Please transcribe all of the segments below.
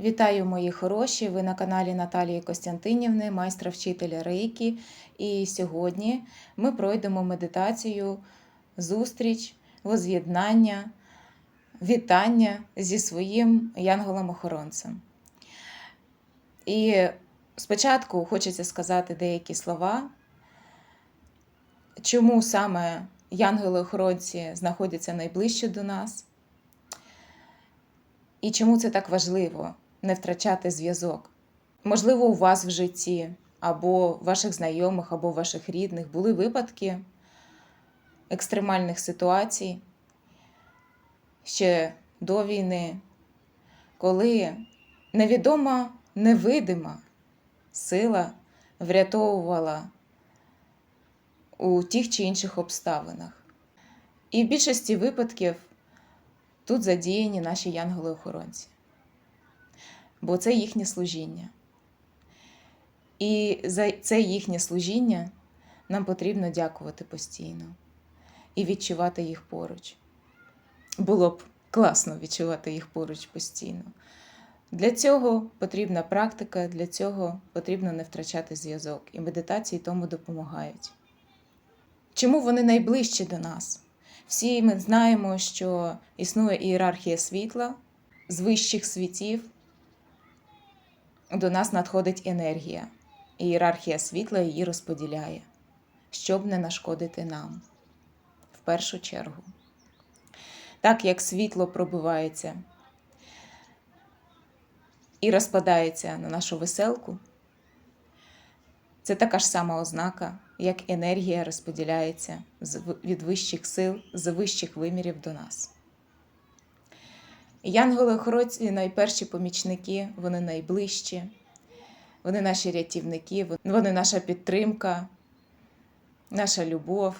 Вітаю, мої хороші! Ви на каналі Наталії Костянтинівни, майстра вчителя Рейкі. І сьогодні ми пройдемо медитацію, зустріч, воз'єднання, вітання зі своїм янголом-охоронцем. І спочатку хочеться сказати деякі слова, чому саме янголи-охоронці знаходяться найближче до нас. І чому це так важливо не втрачати зв'язок? Можливо, у вас в житті, або ваших знайомих, або ваших рідних були випадки екстремальних ситуацій ще до війни, коли невідома, невидима сила врятовувала у тих чи інших обставинах. І в більшості випадків Тут задіяні наші янголи-охоронці, бо це їхнє служіння. І за це їхнє служіння нам потрібно дякувати постійно і відчувати їх поруч. Було б класно відчувати їх поруч постійно. Для цього потрібна практика, для цього потрібно не втрачати зв'язок. І медитації тому допомагають. Чому вони найближчі до нас? Всі ми знаємо, що існує ієрархія світла, з вищих світів до нас надходить енергія. Ієрархія світла її розподіляє, щоб не нашкодити нам в першу чергу. Так як світло пробивається і розпадається на нашу веселку, це така ж сама ознака як енергія розподіляється від вищих сил, з вищих вимірів до нас. Янголи-охоронці найперші помічники, вони найближчі, вони наші рятівники, вони наша підтримка, наша любов.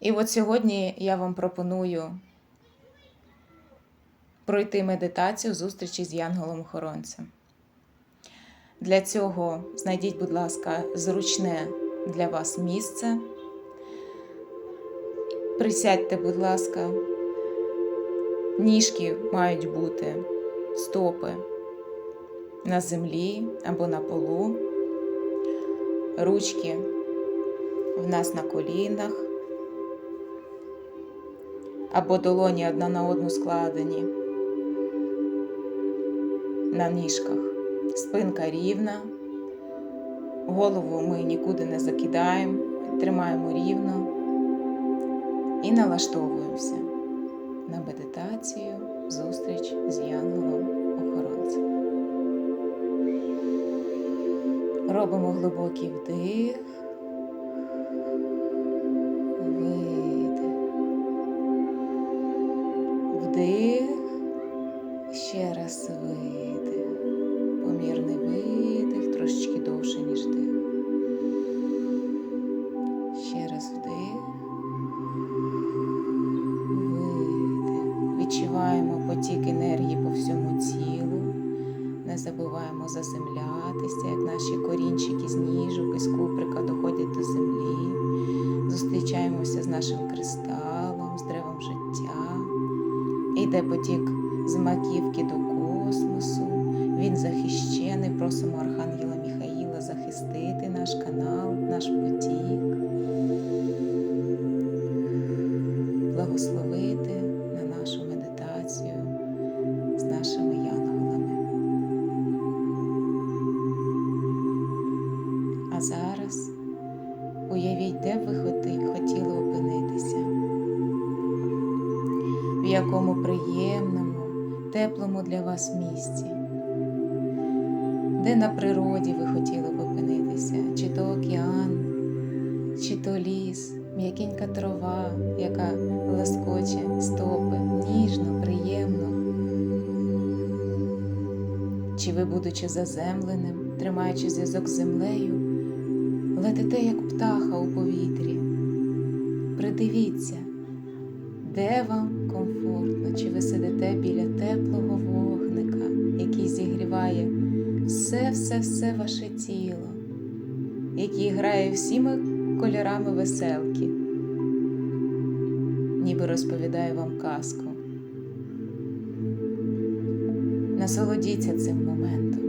І от сьогодні я вам пропоную пройти медитацію зустрічі з янголом-охоронцем. Для цього знайдіть, будь ласка, зручне для вас місце. Присядьте, будь ласка, ніжки мають бути стопи на землі або на полу, ручки в нас на колінах, або долоні одна на одну складені на ніжках, спинка рівна. Голову ми нікуди не закидаємо, тримаємо рівно і налаштовуємося на медитацію, зустріч з янголом-охоронцем. Робимо глибокий вдих, видих, вдих, ще раз видих, нашим кристалом, з древом життя. Йде потік з маківки до космосу. Він захищений. Просимо Архангела Міхаїла захистити наш канал, наш потік, благословити уявіть, де ви хотіли опинитися, в якому приємному, теплому для вас місці. Де на природі ви хотіли б опинитися, чи то океан, чи то ліс, м'якенька трава, яка ласкоче стопи, ніжно, приємно. Чи ви, будучи заземленим, тримаючи зв'язок з землею, летите, як птаха у повітрі. Придивіться, де вам комфортно, чи ви сидите біля теплого вогника, який зігріває все-все-все ваше тіло, який грає всіми кольорами веселки, ніби розповідає вам казку. Насолодіться цим моментом,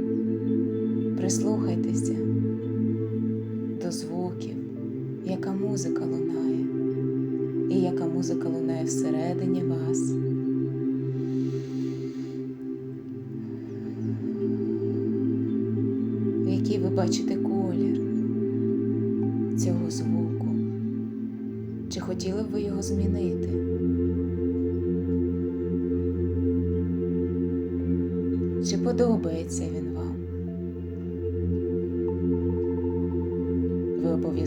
прислухайтеся яка музика лунає, і яка музика лунає всередині вас. в який ви бачите колір цього звуку. Чи хотіли б ви його змінити? Чи подобається він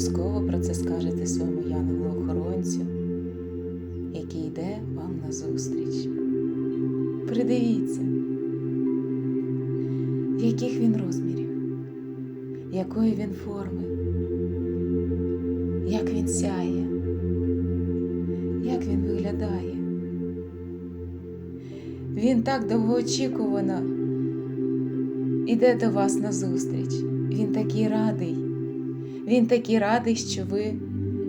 обов'язково про це скажете своєму янголу-охоронцю, який йде вам назустріч. Придивіться, яких він розмірів, якої він форми, як він сяє, як він виглядає. Він так довгоочікувано іде до вас назустріч. Він такий радий. Він такий радий, що ви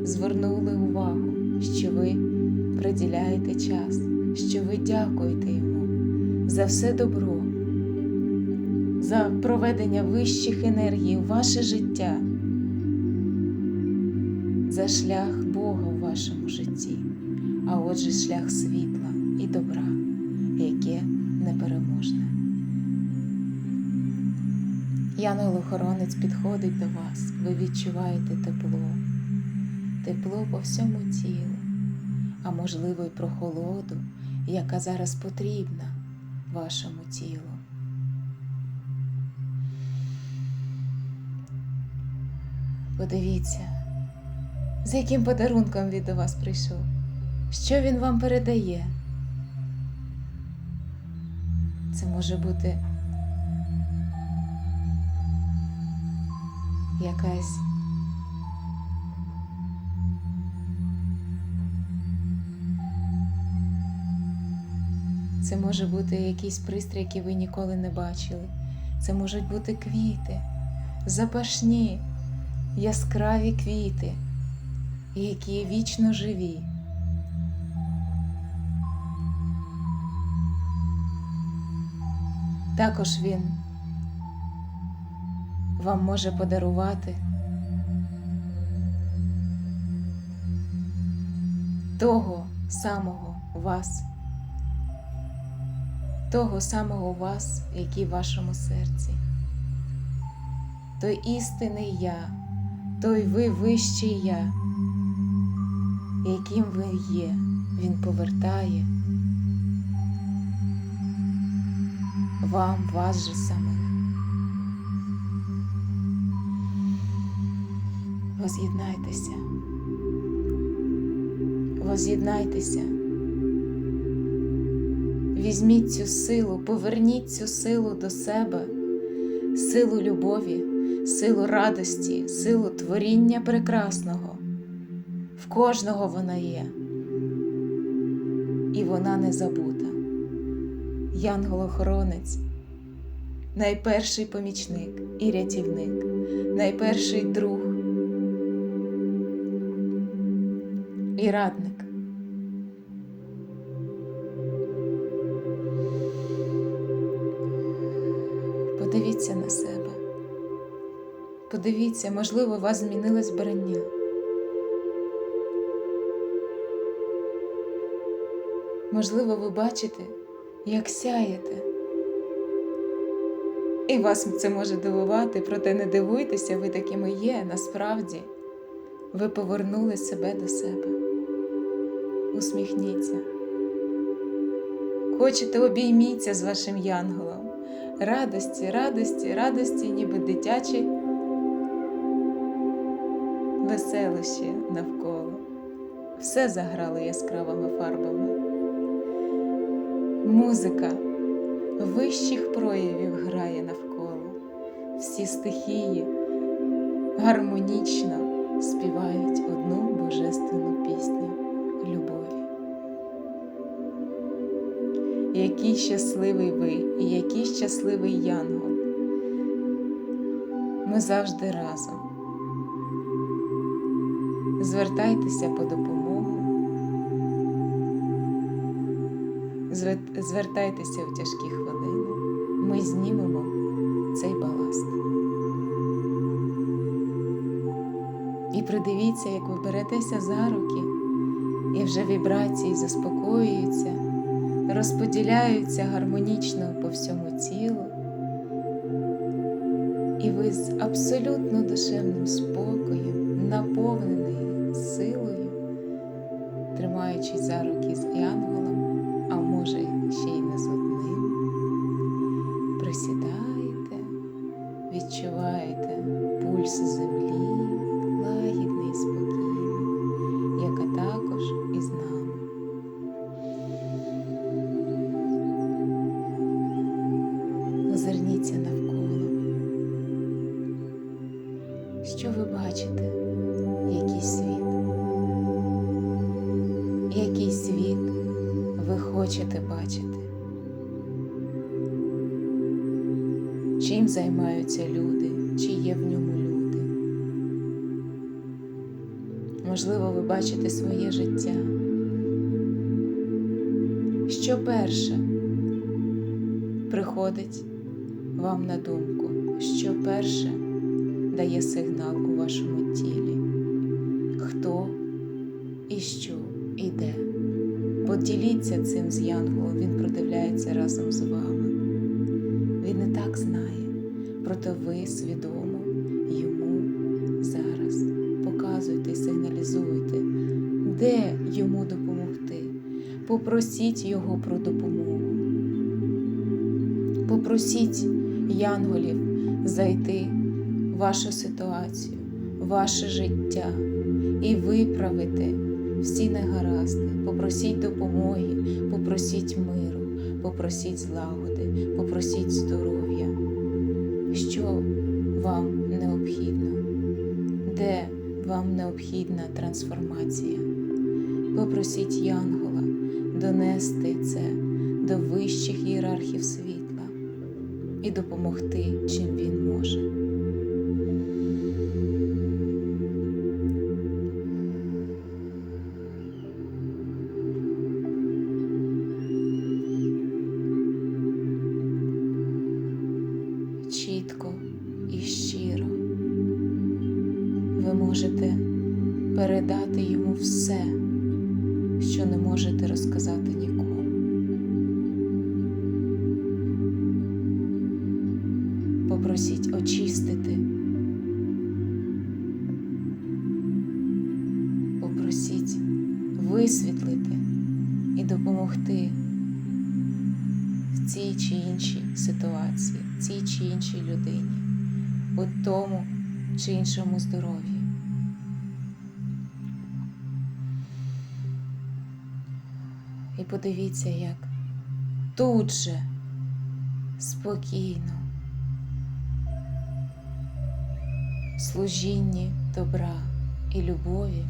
звернули увагу, що ви приділяєте час, що ви дякуєте йому за все добро, за проведення вищих енергій у ваше життя, за шлях Бога у вашому житті, а отже, шлях світла і добра, яке непереможне. Янгол-охоронець підходить до вас, ви відчуваєте тепло, тепло по всьому тілу, а можливо й прохолоду, яка зараз потрібна вашому тілу. Подивіться, з яким подарунком він до вас прийшов, що він вам передає. Це може бути якась Це може бути якийсь пристрій, який ви ніколи не бачили. Це можуть бути квіти, запашні, яскраві квіти, які вічно живі. Також він вам може подарувати. Того самого вас, того самого вас, який в вашому серці, той істинний я, той ви вищий я, яким ви є, він повертає вам вас же самих. Воз'єднайтеся. Воз'єднайтеся. Візьміть цю силу, поверніть цю силу до себе, силу любові, силу радості, силу творіння прекрасного. В кожного вона є, і вона не забута. Янгол-охоронець, найперший помічник і рятівник, найперший друг і радник. Подивіться на себе. Подивіться, можливо, у вас змінилось вбрання. Можливо, ви бачите, як сяєте. І вас це може дивувати, проте не дивуйтеся, ви такими є насправді. Ви повернули себе до себе. Усміхніться. Хочете, обійміться з вашим янголом. Радості, радості, радості, ніби дитячі веселощі навколо. Все заграло яскравими фарбами. Музика вищих проявів грає навколо. Всі стихії гармонічно співають одну божественну пісню любові. Який щасливий ви і який щасливий янгол. Ми завжди разом. Звертайтеся по допомогу. Звертайтеся в тяжкі хвилини. ми знімемо цей баласт. І придивіться, як ви беретеся за руки, і вже вібрації заспокоюються, розподіляються гармонічно по всьому тілу. І ви з абсолютно душевним спокоєм, наповнений силою, тримаючись за руки з янголом, а може ще й не з одним, присідаєте, відчуваєте Що ви бачите? Який світ? Який світ ви хочете бачити? Чим займаються люди? Чи є в ньому люди? Можливо, ви бачите своє життя. Що перше приходить вам на думку, що перше дає сигнал у вашому тілі, хто і що іде. Поділіться цим з Янголом, він продивляється разом з вами. Він не так знає, проте ви свідомо йому зараз показуйте і сигналізуйте, де йому допомогти. Попросіть його про допомогу. Попросіть янголів зайти вашу ситуацію, ваше життя і виправити всі негаразди. Попросіть допомоги, попросіть миру, попросіть злагоди, попросіть здоров'я. Що вам необхідно? Де вам необхідна трансформація? Попросіть Янгола донести це до вищих ієрархів світла і допомогти, чим він може. Попросіть висвітлити і допомогти в цій чи іншій ситуації, цій чи іншій людині, у тому чи іншому здоров'ї. І подивіться, як тут же спокійно, в служінні добра і любові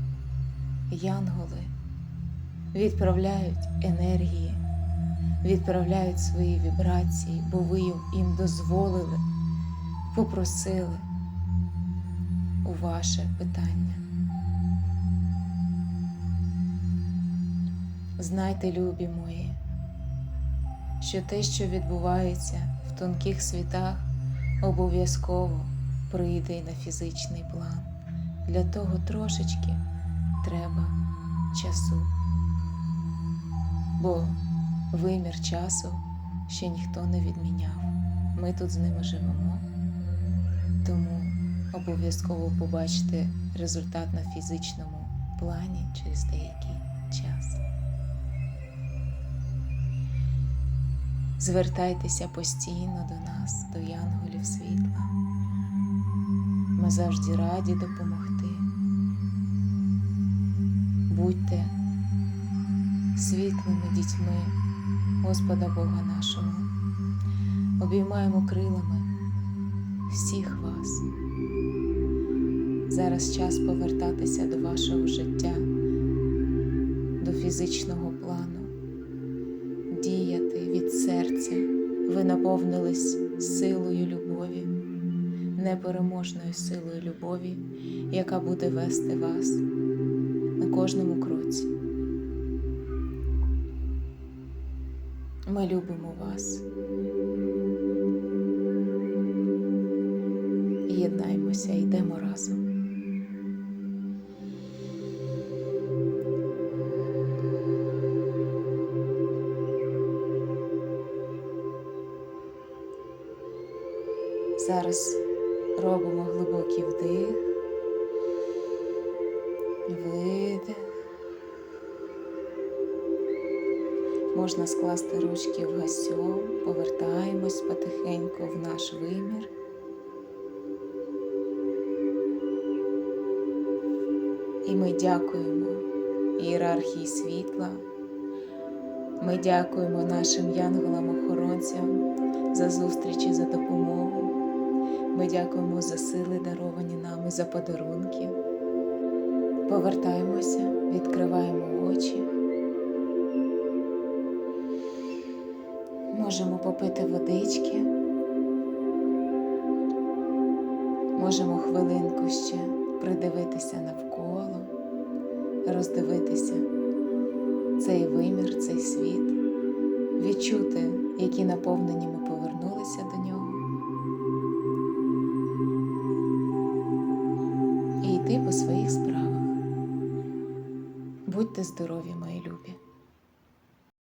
янголи відправляють енергії, відправляють свої вібрації, бо ви їм дозволили, попросили у ваше питання. Знайте, любі мої, що те, що відбувається в тонких світах, обов'язково прийде й на фізичний план. Для того трошечки треба часу. Бо вимір часу ще ніхто не відміняв. Ми тут з ними живемо, тому обов'язково побачите результат на фізичному плані через деякий час. Звертайтеся постійно до нас, до янголів світла. Ми завжди раді допомогти. Будьте світлими дітьми Господа Бога нашого. Обіймаємо крилами всіх вас. Зараз час повертатися до вашого життя, до фізичного плану, діяти від серця. Ви наповнились силою любові, непереможною силою любові, яка буде вести вас на кожному кроці. Ми любимо вас. Єднаймося, йдемо разом. Зараз робимо глибокий вдих. Можна скласти ручки в гасьо, повертаємось потихеньку в наш вимір. І ми дякуємо ієрархії світла. Ми дякуємо нашим янголам-охоронцям за зустрічі, за допомогу. Ми дякуємо за сили, даровані нами, за подарунки. Повертаємося, відкриваємо очі. Можемо попити водички. Можемо хвилинку ще придивитися навколо, роздивитися цей вимір, цей світ, відчути, які наповнені ми повернулися до нього. І йти по своїх справах. Будьте здорові, мої любі!